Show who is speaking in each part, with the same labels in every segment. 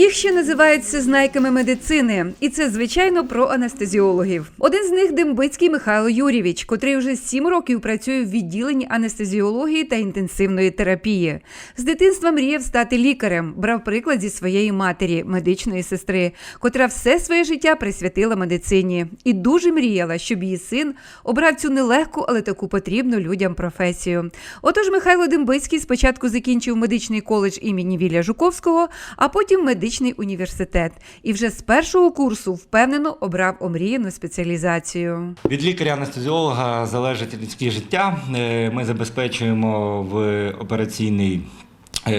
Speaker 1: Їх ще називають всезнайками медицини, і це звичайно про анестезіологів. Один з них Дембицький Михайло Юрійович, котрий вже сім років працює в відділенні анестезіології та інтенсивної терапії. З дитинства мріяв стати лікарем, брав приклад зі своєї матері, медичної сестри, котра все своє життя присвятила медицині, і дуже мріяла, щоб її син обрав цю нелегку, але таку потрібну людям професію. Отож, Михайло Дембицький спочатку закінчив медичний коледж імені Вілля Жуковського, а потім медичний університет. І вже з першого курсу впевнено обрав омріяну спеціалізацію.
Speaker 2: Від лікаря-анестезіолога залежить людське життя. Е, Ми забезпечуємо в операційній е,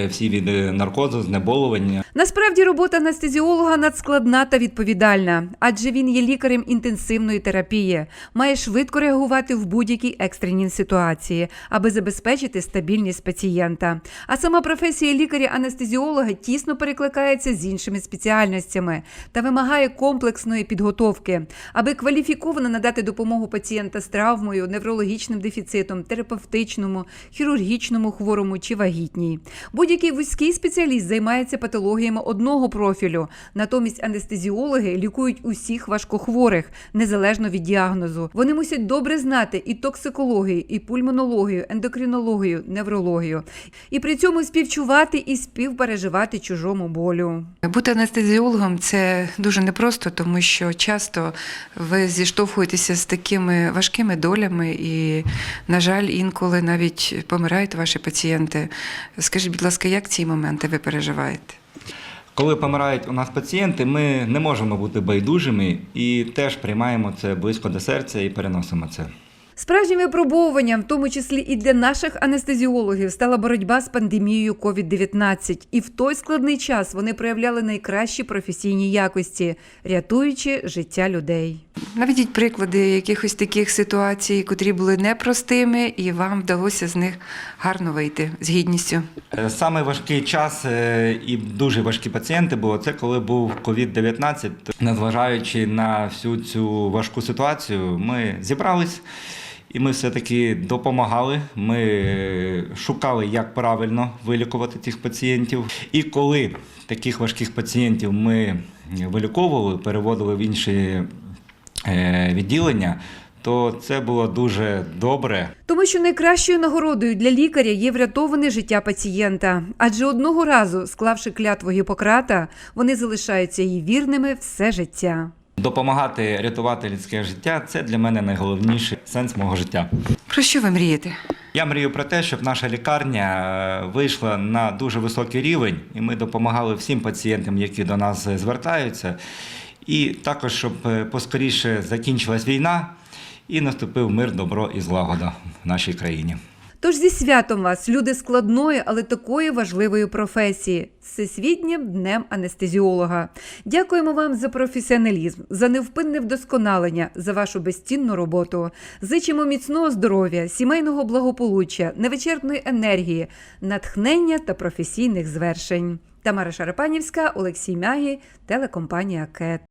Speaker 2: всі види наркозу, знеболювання.
Speaker 1: Насправді робота анестезіолога надскладна та відповідальна, адже він є лікарем інтенсивної терапії, має швидко реагувати в будь-якій екстреній ситуації, аби забезпечити стабільність пацієнта. А сама професія лікаря-анестезіолога тісно перекликається з іншими спеціальностями та вимагає комплексної підготовки, аби кваліфіковано надати допомогу пацієнта з травмою, неврологічним дефіцитом, терапевтичному, хірургічному хворому чи вагітній. Будь-який вузький спеціаліст займається патологіями одного профілю. Натомість анестезіологи лікують усіх важкохворих, незалежно від діагнозу. Вони мусять добре знати і токсикологію, і пульмонологію, ендокринологію, неврологію, і при цьому співчувати і співпереживати чужому болю.
Speaker 3: Бути анестезіологом це дуже непросто, тому що часто ви зіштовхуєтеся з такими важкими долями, і, на жаль, інколи навіть помирають ваші пацієнти. Скажіть, будь ласка, як ці моменти ви переживаєте?
Speaker 2: Коли помирають у нас пацієнти, ми не можемо бути байдужими і теж приймаємо це близько до серця і переносимо це.
Speaker 1: Справжнім випробовуванням, в тому числі і для наших анестезіологів, стала боротьба з пандемією COVID-19. І в той складний час вони проявляли найкращі професійні якості, рятуючи життя людей.
Speaker 3: Наведіть приклади якихось таких ситуацій, котрі були непростими, і вам вдалося з них гарно вийти з гідністю.
Speaker 2: Е, Саме важкий час е, і дуже важкі пацієнти було це, коли був COVID-19. Незважаючи на всю цю важку ситуацію, ми зібрались і ми все-таки допомагали. Ми е, шукали, як правильно вилікувати цих пацієнтів. І коли таких важких пацієнтів ми виліковували, переводили в інші е, відділення, то це було дуже добре.
Speaker 1: Тому що найкращою нагородою для лікаря є врятоване життя пацієнта. Адже одного разу, склавши клятву Гіппократа, вони залишаються їй вірними все життя.
Speaker 2: Допомагати рятувати людське життя це для мене найголовніший сенс мого життя.
Speaker 3: Про що ви мрієте?
Speaker 2: Я мрію про те, щоб наша лікарня е, вийшла на дуже високий рівень, і ми допомагали всім пацієнтам, які до нас е, звертаються. І також, щоб е, поскоріше закінчилась війна і наступив мир, добро і злагода в нашій країні.
Speaker 1: Тож зі святом вас, люди складної, але такої важливої професії Всесвітнім днем анестезіолога. Дякуємо вам за професіоналізм, за невпинне вдосконалення, за вашу безцінну роботу. Зичимо міцного здоров'я, сімейного благополуччя, невичерпної енергії, натхнення та професійних звершень. Тамара Шарапанівська, Олексій Мягі, телекомпанія КЕТ.